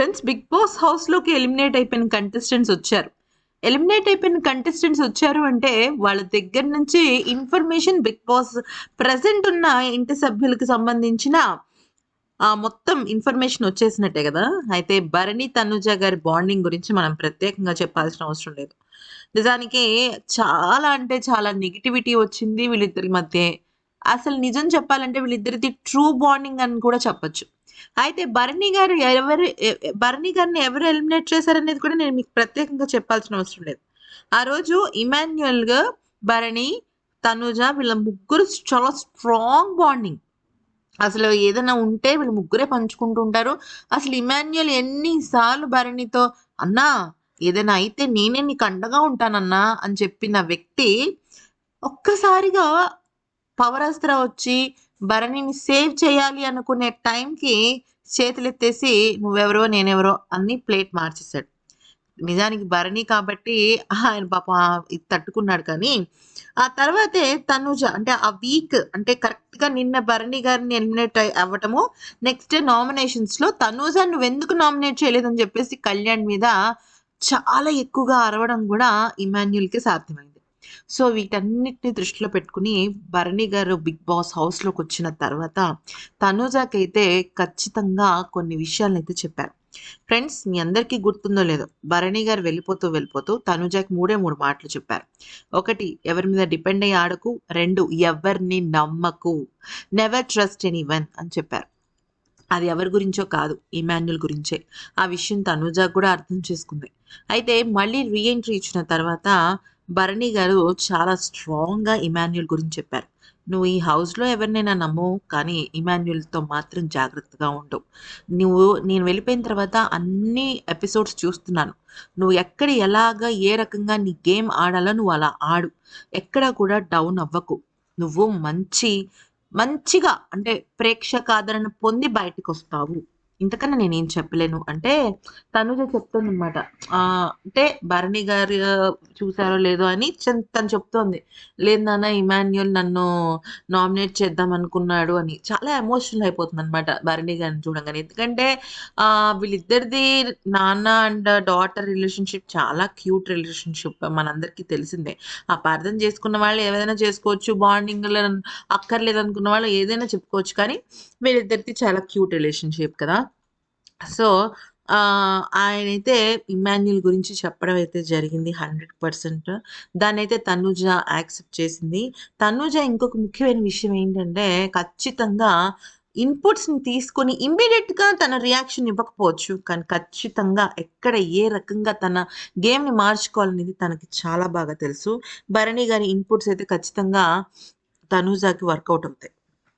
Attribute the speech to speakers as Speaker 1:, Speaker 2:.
Speaker 1: Friends big Boss హౌస్లోకి eliminate అయిపోయిన contestants వచ్చారు. ఎలిమినేట్ అయిపోయిన కంటెస్టెంట్స్ వచ్చారు అంటే వాళ్ళ దగ్గర నుంచి ఇన్ఫర్మేషన్ బిగ్ బాస్ ప్రజెంట్ ఉన్న ఇంటి సభ్యులకు సంబంధించిన మొత్తం ఇన్ఫర్మేషన్ వచ్చేసినట్టే కదా? అయితే భరణి తనుజ గారి బాండింగ్ గురించి మనం ప్రత్యేకంగా చెప్పాల్సిన అవసరం లేదు. నిజానికి చాలా అంటే చాలా నెగిటివిటీ వచ్చింది వీళ్ళిద్దరి మధ్య. అసలు నిజం చెప్పాలంటే వీళ్ళిద్దరిది ట్రూ బాండింగ్ అని కూడా చెప్పొచ్చు. అయితే భరణి గారు ఎవరు బర్నీ భరణి గారిని ఎవరు ఎలిమినేట్ చేశారనేది కూడా నేను మీకు ప్రత్యేకంగా చెప్పాల్సిన అవసరం లేదు. ఆ రోజు ఇమాన్యుయల్గా భరణి తనుజ వీళ్ళ ముగ్గురు చాలా స్ట్రాంగ్ బాండింగ్. అసలు ఏదైనా ఉంటే వీళ్ళు ముగ్గురే పంచుకుంటూ ఉంటారు. అసలు ఇమాన్యుయల్ ఎన్నిసార్లు భరణితో అన్నా ఏదైనా అయితే నేనే నీకు అండగా ఉంటానన్నా అని చెప్పిన వ్యక్తి ఒక్కసారిగా పవరాస్త్ర వచ్చి భరణిని సేవ్ చేయాలి అనుకునే టైంకి చేతులెత్తేసి నువ్వెవరో నేనెవరో అన్ని ప్లేట్ మార్చేశాడు. నిజానికి భరణి కాబట్టి ఆయన పాప ఇది తట్టుకున్నాడు కానీ ఆ తర్వాతే తనుజ అంటే ఆ వీక్ అంటే కరెక్ట్గా నిన్న భరణి గారిని ఎలిమినేట్ అవ్వటము నెక్స్ట్ డే నామినేషన్స్లో తనుజ నువ్వు ఎందుకు నామినేట్ చేయలేదని చెప్పేసి కళ్యాణ్ మీద చాలా ఎక్కువగా అరవడం కూడా ఇమాన్యుల్కి సాధ్యమైంది. సో వీటన్నిటిని దృష్టిలో పెట్టుకుని భరణి గారు బిగ్ బాస్ హౌస్లోకి వచ్చిన తర్వాత తనూజాకైతే ఖచ్చితంగా కొన్ని విషయాలను అయితే చెప్పారు. ఫ్రెండ్స్ మీ అందరికీ గుర్తుందో లేదో భరణి గారు వెళ్ళిపోతూ వెళ్ళిపోతూ తనుజాకి మూడే మూడు మాటలు చెప్పారు. ఒకటి ఎవరి మీద డిపెండ్ అయ్యి ఆడకు. రెండు ఎవరిని నమ్మకు. నెవర్ ట్రస్ట్ ఎనీ వన్ అని చెప్పారు. అది ఎవరి గురించో కాదు ఇమాన్యుల్ గురించే. ఆ విషయం తనుజా కూడా అర్థం చేసుకుంది. అయితే మళ్ళీ రీఎంట్రీ ఇచ్చిన తర్వాత భరణి గారు చాలా స్ట్రాంగ్గా ఇమాన్యుల్ గురించి చెప్పారు. నువ్వు ఈ హౌస్లో ఎవరినైనా నమ్ము కానీ ఇమాన్యుల్తో మాత్రం జాగ్రత్తగా ఉండు. నువ్వు నేను వెళ్ళిపోయిన తర్వాత అన్ని ఎపిసోడ్స్ చూస్తున్నాను. నువ్వు ఎక్కడ ఎలాగా ఏ రకంగా నీ గేమ్ ఆడాలో నువ్వు అలా ఆడు. ఎక్కడ కూడా డౌన్ అవ్వకు. నువ్వు మంచి మంచిగా అంటే ప్రేక్షక ఆదరణ పొంది బయటకు వస్తావు ఇంతకన్నా నేనేం చెప్పలేను. అంటే తనుజ చెప్తుందన్నమాట. అంటే భరణి గారు చూసారో లేదో అని తను చెప్తోంది. లేదు నాన్న ఇమాన్యుల్ నన్ను నామినేట్ చేద్దాం అనుకున్నాడు అని. చాలా ఎమోషనల్ అయిపోతుంది అనమాట భరణి గారిని చూడగానే. ఎందుకంటే వీళ్ళిద్దరిది నాన్న అండ్ డాటర్ రిలేషన్షిప్ చాలా క్యూట్ రిలేషన్షిప్ మనందరికీ తెలిసిందే. ఆ అర్థం చేసుకున్న వాళ్ళు ఏదైనా చేసుకోవచ్చు బాండింగ్ అక్కర్లేదు అనుకున్న వాళ్ళు ఏదైనా చెప్పుకోవచ్చు. కానీ వీళ్ళిద్దరిది చాలా క్యూట్ రిలేషన్షిప్ కదా. సో ఆయనైతే ఇమాన్యుల్ గురించి చెప్పడం అయితే జరిగింది హండ్రెడ్ పర్సెంట్. దాన్ని అయితే తనుజ యాక్సెప్ట్ చేసింది. తనుజ ఇంకొక ముఖ్యమైన విషయం ఏంటంటే ఖచ్చితంగా ఇన్పుట్స్ని తీసుకొని ఇమ్మీడియట్గా తన రియాక్షన్ ఇవ్వకపోవచ్చు. కానీ ఖచ్చితంగా ఎక్కడ ఏ రకంగా తన గేమ్ని మార్చుకోవాలనేది తనకి చాలా బాగా తెలుసు. భరణి గారి ఇన్పుట్స్ అయితే ఖచ్చితంగా తనూజాకి వర్కౌట్ అవుతాయి.